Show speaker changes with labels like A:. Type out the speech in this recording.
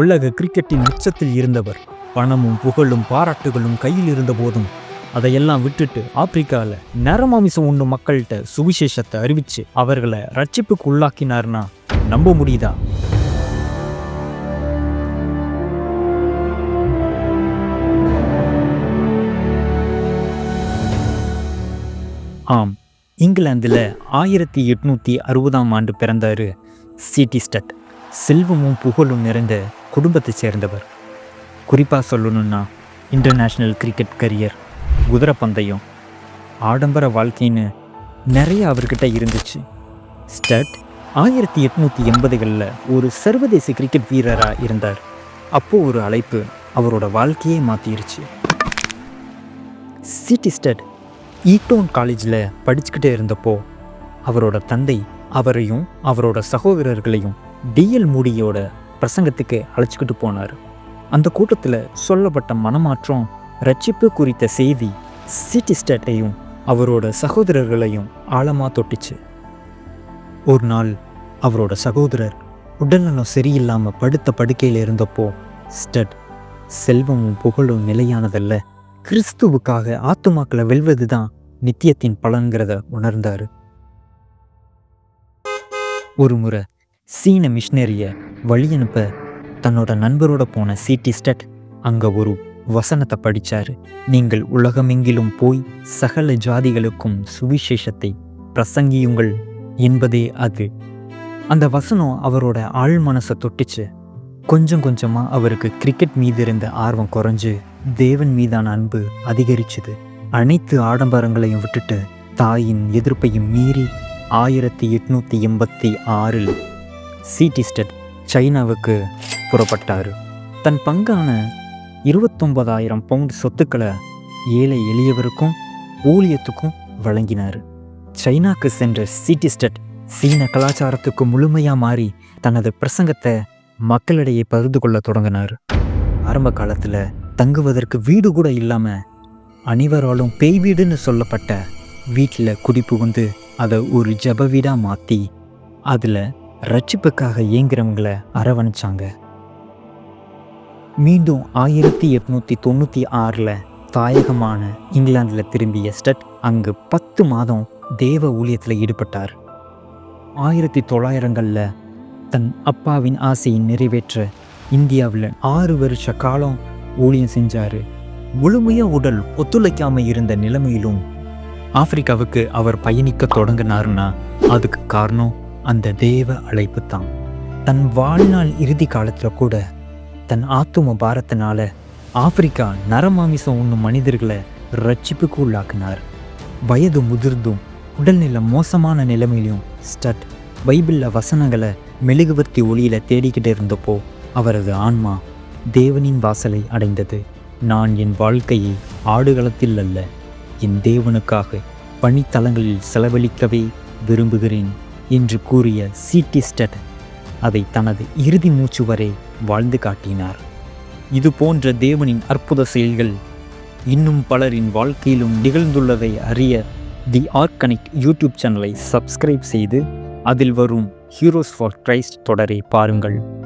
A: உலக கிரிக்கெட்டின் உச்சத்தில் இருந்தவர். பணமும் புகழும் பாராட்டுகளும் கையில் இருந்த போதும் அதையெல்லாம் விட்டுட்டு ஆப்பிரிக்காவில் நரமாமிசம் உண்ணும் மக்கள்கிட்ட சுவிசேஷத்தை அறிவிச்சு அவர்களை ரட்சிப்புக்கு உள்ளாக்கினார்னா நம்ப முடியுதா? ஆம் இங்கிலாந்தில் ஆயிரத்தி எட்நூற்றி அறுபதாம் ஆண்டு பிறந்தார் சிட்டி ஸ்டட். செல்வமும் புகழும் நிறைந்த குடும்பத்தை சேர்ந்தவர். குறிப்பாக சொல்லணும்னா இன்டர்நேஷ்னல் கிரிக்கெட் கரியர் குதிரை பந்தயம் ஆடம்பர வாழ்க்கைன்னு நிறைய அவர்கிட்ட இருந்துச்சு. ஸ்டட் ஆயிரத்தி எட்நூற்றி எண்பதுகளில் ஒரு சர்வதேச கிரிக்கெட் வீரராக இருந்தார். அப்போது ஒரு அழைப்பு அவரோட வாழ்க்கையே மாற்றிருச்சு சிட்டி ஸ்டட் ஈட்டோன் காலேஜில் படிச்சுக்கிட்டே இருந்தப்போ அவரோட தந்தை அவரையும் அவரோட சகோதரர்களையும் டிஎல் மூடியோட பிரசங்கத்துக்கு அழைச்சிக்கிட்டு போனார். அந்த கூட்டத்தில் சொல்லப்பட்ட மனமாற்றம் ரட்சிப்பு குறித்த செய்தி சிட்டி ஸ்டேட்டையும் அவரோட சகோதரர்களையும் ஆழமாக தொட்டுச்சு. ஒரு நாள் அவரோட சகோதரர் உடல்நலம் சரியில்லாமல் படுத்த படுக்கையில் இருந்தப்போ ஸ்டட் செல்வமும் புகழும் நிலையானதல்ல. கிறிஸ்துவுக்காக ஆத்துமாக்களை வெல்வது தான் நித்தியத்தின் பலன்கிறத உணர்ந்தார். ஒரு முறை சீன மிஷினரியை வழி அனுப்ப தன்னோட நண்பரோட போன சிட்டி ஸ்டட் அங்கே ஒரு வசனத்தை படிச்சாரு. நீங்கள் உலகமெங்கிலும் போய் சகல ஜாதிகளுக்கும் சுவிசேஷத்தை பிரசங்கியுங்கள் என்பதே அது. அந்த வசனம் அவரோட ஆள் மனசை தொட்டுச்சு. கொஞ்சம் கொஞ்சமாக அவருக்கு கிரிக்கெட் மீது இருந்த ஆர்வம் குறைஞ்சு தேவன் மீதான அன்பு அதிகரிச்சுது. அனைத்து ஆடம்பரங்களையும் விட்டுட்டு தாயின் எதிர்ப்பையும் மீறி ஆயிரத்தி எட்நூற்றி எண்பத்தி ஆறில் சீட்டிஸ்டட் சைனாவுக்கு புறப்பட்டார். தன் பங்கான இருபத்தொன்பதாயிரம் பவுண்ட் சொத்துக்களை ஏழை எளியவருக்கும் ஊழியத்துக்கும் வழங்கினார். சைனாக்கு சென்ற சீட்டிஸ்டட் சீன கலாச்சாரத்துக்கு முழுமையாக மாறி தனது பிரசங்கத்தை மக்களிடையே பகிர்ந்து கொள்ள தொடங்கினார். ஆரம்ப காலத்தில் தங்குவதற்கு வீடு கூட இல்லாமல் அனைவராலும் பேய் வீடுன்னு சொல்லப்பட்ட வீட்டில் குடிபுகுந்து அதை ஒரு ஜப வீடாக மாற்றி அதில் ரட்சிப்புக்காக இயங்குறவங்களை அரவணைச்சாங்க. மீண்டும் ஆயிரத்தி எட்நூற்றி தொண்ணூற்றி ஆறில் தாயகமான இங்கிலாந்தில் திரும்பிய ஸ்டட் அங்கு பத்து மாதம் தேவ ஊழியத்தில் ஈடுபட்டார். ஆயிரத்தி தொள்ளாயிரங்களில் தன் அப்பாவின் ஆசையை நிறைவேற்ற இந்தியாவில் ஆறு வருஷ காலம் ஊழியம் செஞ்சார். முழுமையாக உடல் ஒத்துழைக்காமல் இருந்த நிலைமையிலும் ஆப்பிரிக்காவுக்கு அவர் பயணிக்க தொடங்கினாருன்னா அதுக்கு காரணம் அந்த தேவ அழைப்பு தான் தன் வாழ்நாள் இறுதி காலத்தில் கூட தன் ஆத்தும பாரத்தினால ஆப்பிரிக்கா நரமாமிசம் உண்ணும் மனிதர்களை ரட்சிப்புக்கு உள்ளாக்கினார். வயது முதிர்ந்தும் உடல்நிலை மோசமான நிலைமையிலும் ஸ்டட் பைபிளில் வசனங்களை மெழுகுவர்த்தி ஒளியில் தேடிக்கிட்டு இருந்தப்போ அவரது ஆன்மா தேவனின் வாசலை அடைந்தது. நான் என் வாழ்க்கையை ஆடுகளத்தில் அல்ல என் தேவனுக்காக பணித்தலங்களில் செலவழிக்கவே விரும்புகிறேன். என்று கூறிய சீட்டிஸ்டட் அதை தனது இறுதி மூச்சு வரை வாழ்ந்து காட்டினார். இது போன்ற தேவனின் அற்புத செயல்கள் இன்னும் பலரின் வாழ்க்கையிலும் நிகழ்ந்துள்ளதை அறிய தி ஆர்கனிக் யூடியூப் சேனலை சப்ஸ்கிரைப் செய்து அதில் வரும் ஹீரோஸ் ஃபார் கிரைஸ்ட் தொடரை பாருங்கள்.